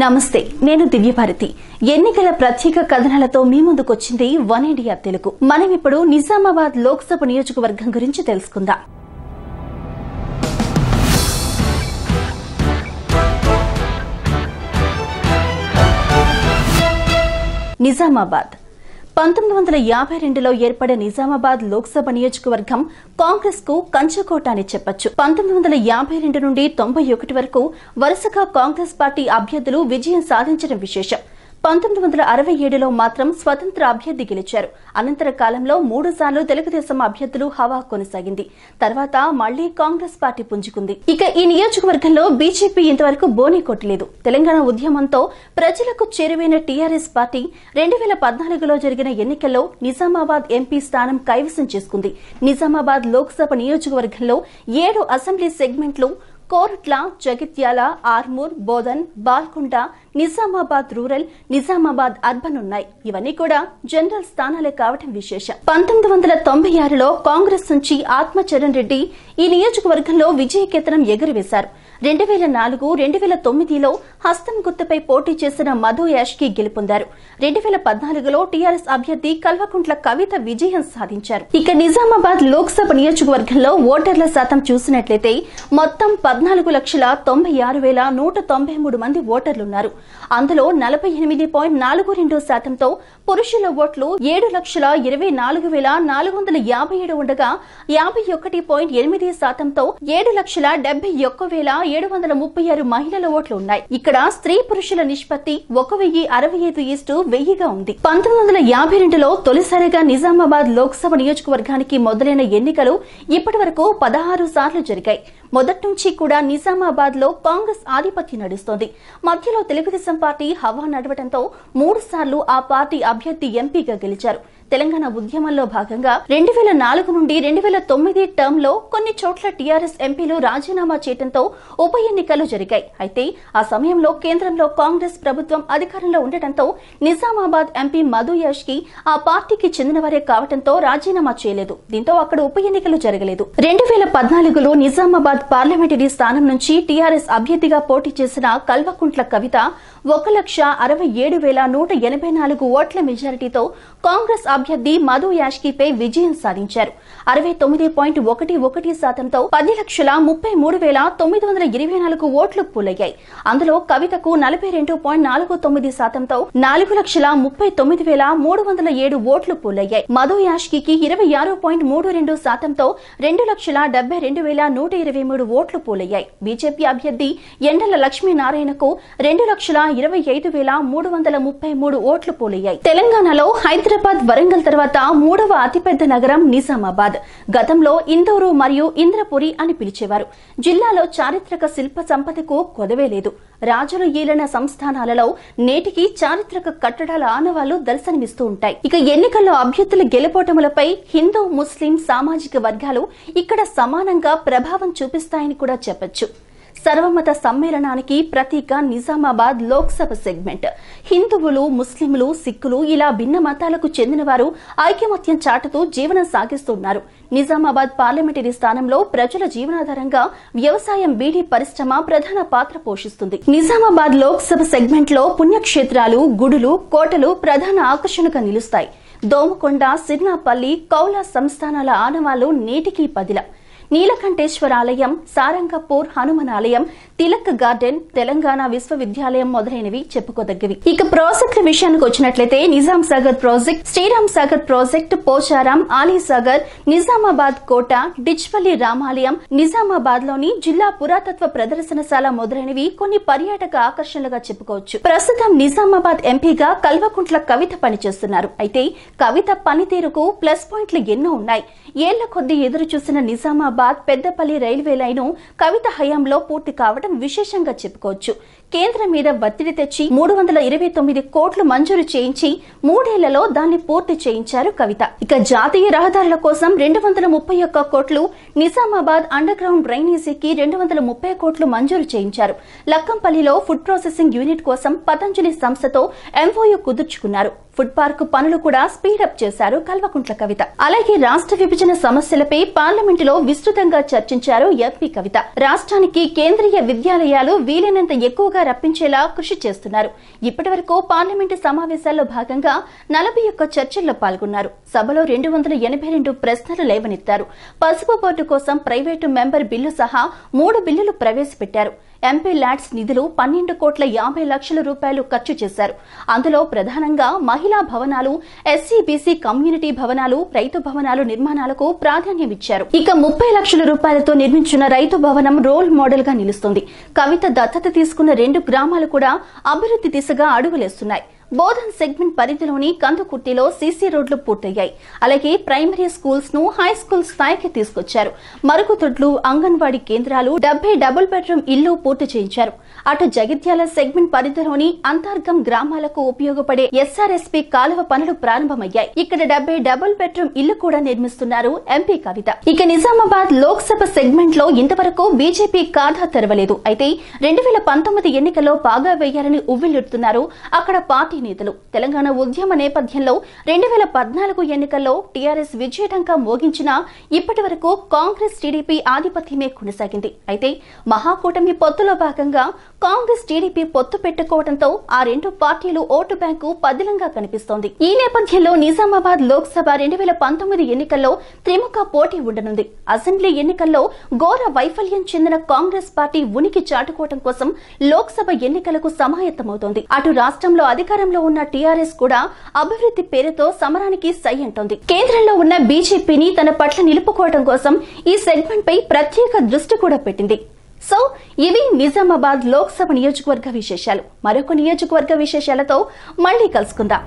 నమస్తే నేను దివ్యభారతి. ఎన్నికల ప్రత్యేక కథనాలతో మీ ముందుకొచ్చింది వన్ ఇండియా తెలుగు. మనం ఇప్పుడు నిజామాబాద్ లోక్సభ నియోజకవర్గం గురించి తెలుసుకుందాం. నిజామాబాద్. పంతొమ్మిది వందల యాభై రెండులో ఏర్పడిన నిజామాబాద్ లోక్సభ నియోజకవర్గం కాంగ్రెస్కు కంచుకోట అని చెప్పొచ్చు. పంతొమ్మిది వందల యాభై రెండు నుండి తొంభై ఒకటి వరకు వరుసగా కాంగ్రెస్ పార్టీ అభ్యర్థులు విజయం సాధించడం విశేషం. పంతొమ్మిది వందల అరవై ఏడులో మాత్రం స్వతంత్ర అభ్యర్థి గెలిచారు. అనంతర కాలంలో మూడు సార్లు తెలుగుదేశం అభ్యర్థులు హవా కొనసాగింది. తర్వాత మళ్ళీ కాంగ్రెస్ పార్టీ పుంజుకుంది. ఇక ఈ నియోజకవర్గంలో బీజేపీ ఇంతవరకు బోనీ కొట్టలేదు తెలంగాణ ఉద్యమంతో ప్రజలకు చేరువైన టీఆర్ఎస్ పార్టీ రెండు వేల పద్నాలుగులో జరిగిన ఎన్నికల్లో నిజామాబాద్ ఎంపీ స్థానం కైవసం చేసుకుంది. నిజామాబాద్ లోక్సభ నియోజకవర్గంలో ఏడు అసెంబ్లీ సెగ్మెంట్లు కోరుట్ల జగిత్యాల ఆర్మూర్ బోధన్ బాల్కొండ నిజామాబాద్ రూరల్ నిజామాబాద్ అర్బన్ ఉన్నాయి. ఇవన్నీ కూడా జనరల్ స్థానాలే కావటం విశేషం. పంతొమ్మిది వందల తొంభై ఆరులో కాంగ్రెస్ నుంచి ఆత్మచరణ్ రెడ్డి ఈ నియోజకవర్గంలో విజయకేతనం ఎగురవేశారు. రెండు వేల నాలుగు రెండు వేల తొమ్మిదిలో హస్తం గుర్తుపై పోటీ చేసిన మధు యాష్కి గెలుపొందారు. రెండు వేల పద్నాలుగులో టీఆర్ఎస్ అభ్యర్థి కల్వకుంట్ల కవిత విజయం సాధించారు. ఇక నిజామాబాద్ లోక్సభ నియోజకవర్గంలో ఓటర్ల శాతం చూసినట్లయితే మొత్తం పద్నాలుగు లక్షల తొంభై ఆరు వేల నూట తొంభై మూడు మంది ఓటర్లున్నారు. అందులో నలభై ఎనిమిది పాయింట్ నాలుగు రెండు శాతంతో పురుషుల ఓట్లు ఏడు లక్షల ఇరవై నాలుగు వేల నాలుగు వందల యాభై ఏడు ఉండగా యాభై ఒకటి పాయింట్ ఎనిమిది శాతంతో ఏడు లక్షల డెబ్బై ఒక్క వేల ఏడు వందల ముప్పై ఆరు మహిళల ఓట్లు ఉన్నాయి. ఇక్కడ స్త్రీ పురుషుల నిష్పత్తి ఒక వెయ్యి అరవై ఐదు ఈస్టు వెయ్యిగా ఉంది. పంతొమ్మిది వందల యాభై రెండులో తొలిసారిగా నిజామాబాద్ లోక్సభ నియోజకవర్గానికి మొదలైన ఎన్నికలు ఇప్పటి వరకు పదహారు సార్లు జరిగాయి. మొదటి నుంచి కూడా నిజామాబాద్లో కాంగ్రెస్ ఆధిపత్యం నడుస్తోంది. మధ్యలో తెలుగుదేశం పార్టీ హవా నడవడంతో మూడు సార్లు ఆ పార్టీ అభ్యర్థి ఎంపీగా గెలిచారు. తెలంగాణ ఉద్యమంలో భాగంగా రెండు వేల నాలుగు నుండి రెండు వేల తొమ్మిది టర్మ్లో కొన్ని చోట్ల టీఆర్ఎస్ ఎంపీలు రాజీనామా చేయడంతో ఉప ఎన్నికలు జరిగాయి. అయితే ఆ సమయంలో కేంద్రంలో కాంగ్రెస్ ప్రభుత్వం అధికారంలో ఉండటంతో నిజామాబాద్ ఎంపీ మధు యాష్కి ఆ పార్టీకి చెందినవారే కావడంతో రాజీనామా చేయలేదు. దీంతో అక్కడ ఉప ఎన్నికలు జరగలేదు. రెండు వేల పద్నాలుగులో నిజామాబాద్ పార్లమెంటరీ స్థానం నుంచి టీఆర్ఎస్ అభ్యర్థిగా పోటీ చేసిన కల్వకుంట్ల కవిత ఒక లక్ష అరవై ఏడు వేల నూట ఎనభై నాలుగు ఓట్ల మెజారిటీతో కాంగ్రెస్ అభ్యర్థి మధు యాష్కీపై విజయం సాధించారు. అరవై తొమ్మిది పాయింట్ ఒకటి ఒకటి శాతంతో పది లక్షల ముప్పై మూడు వేల తొమ్మిది వందల ఇరవై నాలుగు ఓట్లు పూలయ్యాయి. అందులో కవితకు నలభై రెండు పాయింట్ నాలుగు తొమ్మిది శాతంతో నాలుగు లక్షల ముప్పై తొమ్మిది వేల మూడు వందల ఏడు ఓట్లు పూలయ్యాయి. మధు యాష్కి ఇరవై ఆరు పాయింట్ మూడు రెండు శాతంతో రెండు లక్షల డెబ్బై రెండు వేల నూట ఇరవై మూడు ఓట్లు పూలయ్యాయి. బీజేపీ అభ్యర్థి ఎండల లక్ష్మీనారాయణకు రెండు లక్షల ఇరవై ఐదు వేల మూడు వందల ముప్పై మూడు ఓట్లు పోలయ్యాయి. తెలంగాణలో హైదరాబాద్ వరంగల్ తర్వాత మూడవ అతిపెద్ద నగరం నిజామాబాద్. గతంలో ఇందూరు మరియు ఇంద్రపురి అని పిలిచేవారు. జిల్లాలో చారిత్రక శిల్ప సంపదకు కొదవే లేదు. రాజుల ఏలిన సంస్థానాలలో నేటికి చారిత్రక కట్టడాల ఆనవాళ్ళు దర్శనమిస్తూ ఉంటాయి. ఇక ఎన్నికల్లో అభ్యర్థుల గెలుపోటములపై హిందూ ముస్లిం సామాజిక వర్గాలు ఇక్కడ సమానంగా ప్రభావం చూపిస్తాయని కూడా చెప్పొచ్చు. సర్వమత సమ్మేళనానికి ప్రతీక నిజామాబాద్ లోక్సభ సెగ్మెంట్. హిందువులు ముస్లింలు సిక్కులు ఇలా భిన్న మతాలకు చెందినవారు ఐకమత్యం చాటుతూ జీవనం సాగిస్తున్నారు. నిజామాబాద్ పార్లమెంటరీ స్థానంలో ప్రజల జీవనాధారంగా వ్యవసాయం బీడీ పరిశ్రమ ప్రధాన పాత్ర పోషిస్తుంది. నిజామాబాద్ లోక్సభ సెగ్మెంట్లో పుణ్యక్షేత్రాలు గుడులు కోటలు ప్రధాన ఆకర్షణగా నిలుస్తాయి. దోమకొండ సిర్నాపల్లి కౌల సంస్థానాల ఆనవాళ్ళు నేటికీ పదిల. నీలకంఠేశ్వర ఆలయం సారంగపూర్ హనుమన్ ఆలయం తిలక్ గార్డెన్ తెలంగాణ విశ్వవిద్యాలయం మొదలైనవి చెప్పుకోదగ్గవి. ఇక ప్రాజెక్టుల విషయానికి వచ్చినట్లయితే నిజాం సాగర్ ప్రాజెక్ట్ శ్రీరామ్ సాగర్ ప్రాజెక్ట్ పోచారం ఆలీసాగర్ నిజామాబాద్ కోట డిచ్పల్లి రామాలయం నిజామాబాద్లోని జిల్లా పురాతత్వ ప్రదర్శనశాల మొదలైనవి కొన్ని పర్యాటక ఆకర్షణలుగా చెప్పుకోవచ్చు. ప్రస్తుతం నిజామాబాద్ ఎంపీగా కల్వకుంట్ల కవిత పనిచేస్తున్నారు. అయితే కవిత పనితీరుకు ప్లస్ పాయింట్లు ఎన్నో ఉన్నాయి. ఏళ్ళ కొద్దీ ఎదురు చూసిన నిజామాబాద్ పెద్దపల్లి రైల్వే లైను కవిత హయాంలో పూర్తి కావడం విశేషంగా చెప్పుకోవచ్చు. కేంద్రం మీద ఒత్తిడి తెచ్చి మూడు వందల ఇరవై తొమ్మిది కోట్లు మంజూరు చేయించి మూడేళ్ళలో దాన్ని పూర్తి చేయించారు కవిత. ఇక జాతీయ రహదారుల కోసం రెండు వందల ముప్పై ఒక్క కోట్లు నిజామాబాద్ అండర్ గ్రౌండ్ డ్రైనేజీకి రెండు వందల ముప్పై కోట్లు మంజూరు చేయించారు. లక్కంపల్లిలో ఫుడ్ ప్రాసెసింగ్ యూనిట్ కోసం పతంజలి సంస్థతో ఎంఓయూ కుదుర్చుకున్నారు. ఫుడ్ పార్క్ పనులు కూడా స్పీడప్ చేశారు కల్వకుంట్ల కవిత. అలాగే రాష్ట్ర విభజన సమస్యలపై పార్లమెంటులో విస్తృతంగా చర్చించారు ఎంపీ కవిత. రాష్ట్రానికి కేంద్రీయ విద్యాలయాలు వీలైనంత ఎక్కువగా రప్పించేలా కృషి చేస్తున్నారు. ఇప్పటి వరకు పార్లమెంటు సమావేశాల్లో భాగంగా నలభై ఒక్క చర్చల్లో పాల్గొన్నారు. సభలో రెండు వందల ఎనభై రెండు ప్రశ్నలు లేవనెత్తారు. పసుపు బోర్డు కోసం ప్రైవేటు మెంబర్ బిల్లు సహా మూడు బిల్లులు ప్రవేశపెట్టారు. ఎంపీ ల్యాడ్స్ నిధులు పన్నెండు కోట్ల యాభై లక్షల రూపాయలు ఖర్చు చేశారు. అందులో ప్రధానంగా మహిళా భవనాలు ఎస్సీ బీసీ కమ్యూనిటీ భవనాలు రైతు భవనాలు నిర్మాణాలకు ప్రాధాన్యమిచ్చారు ఇక ముప్పై లక్షల రూపాయలతో నిర్మించిన రైతు భవనం రోల్ మోడల్గా నిలుస్తుంది. కవిత దత్తత తీసుకున్న రెండు గ్రామాలు కూడా అభివృద్ది దిశగా అడుగులేస్తున్నాయి. బోధన్ సెగ్మెంట్ పరిధిలోని కందుకుర్తిలో సీసీ రోడ్లు పూర్తయ్యాయి. అలాగే ప్రైమరీ స్కూల్స్ను హై స్కూల్ స్థాయికి తీసుకొచ్చారు. మరుగుదొడ్లు అంగన్వాడీ కేంద్రాలు డెబ్బై డబుల్ బెడ్రూమ్ ఇల్లు పూర్తి చేయించారు. అటు జగిత్యాల సెగ్మెంట్ పరిధిలోని అంతర్గం గ్రామాలకు ఉపయోగపడే ఎస్ఆర్ఎస్పీ కాలువ పనులు ప్రారంభమయ్యాయి. ఇక్కడ డెబ్బై డబుల్ బెడ్రూమ్ ఇల్లు కూడా నిర్మిస్తున్నారు ఎంపీ కవిత. ఇక నిజామాబాద్ లోక్సభ సెగ్మెంట్లో ఇంతవరకు బీజేపీ ఖాతా తెరవలేదు. అయితే రెండు వేల పంతొమ్మిది ఎన్నికల్లో బాగా వేయాలని ఉవ్విల్లుడుతున్నారు అక్కడ పార్టీ నేతలు. తెలంగాణ ఉద్యమ నేపథ్యంలో రెండు వేల పద్నాలుగు ఎన్నికల్లో టీఆర్ఎస్ విజయటంకా మోగించినా ఇప్పటి వరకు కాంగ్రెస్ టీడీపీ ఆధిపత్యమే కొనసాగింది. అయితే మహాకూటమి పొత్తులో భాగంగా కాంగ్రెస్ టీడీపీ పొత్తు పెట్టుకోవడంతో ఆ రెండు పార్టీలు ఓటు బ్యాంకు పదిలంగా కనిపిస్తోంది. ఈ నేపథ్యంలో నిజామాబాద్ లోక్సభ రెండు వేల పంతొమ్మిది ఎన్నికల్లో త్రిముఖ పోటీ ఉండనుంది. అసెంబ్లీ ఎన్నికల్లో ఘోర వైఫల్యం చెందిన కాంగ్రెస్ పార్టీ ఉనికి చాటుకోవడం కోసం లోక్సభ ఎన్నికలకు సమాయత్తమవుతోంది. అటు రాష్ట్రంలో అధికారంలో ఉన్న టీఆర్ఎస్ కూడా అభివృద్ది పేరుతో సమరానికి సై అంటోంది. కేంద్రంలో ఉన్న బీజేపీని తన పట్ల నిలుపుకోవడం కోసం ఈ సెగ్మెంట్ పై ప్రత్యేక దృష్టి కూడా పెట్టింది. సో ఇవి నిజామాబాద్ లోక్సభ నియోజకవర్గ విశేషాలు. మరొక నియోజకవర్గ విశేషాలతో మళ్ళీ కలుసుకుందాం.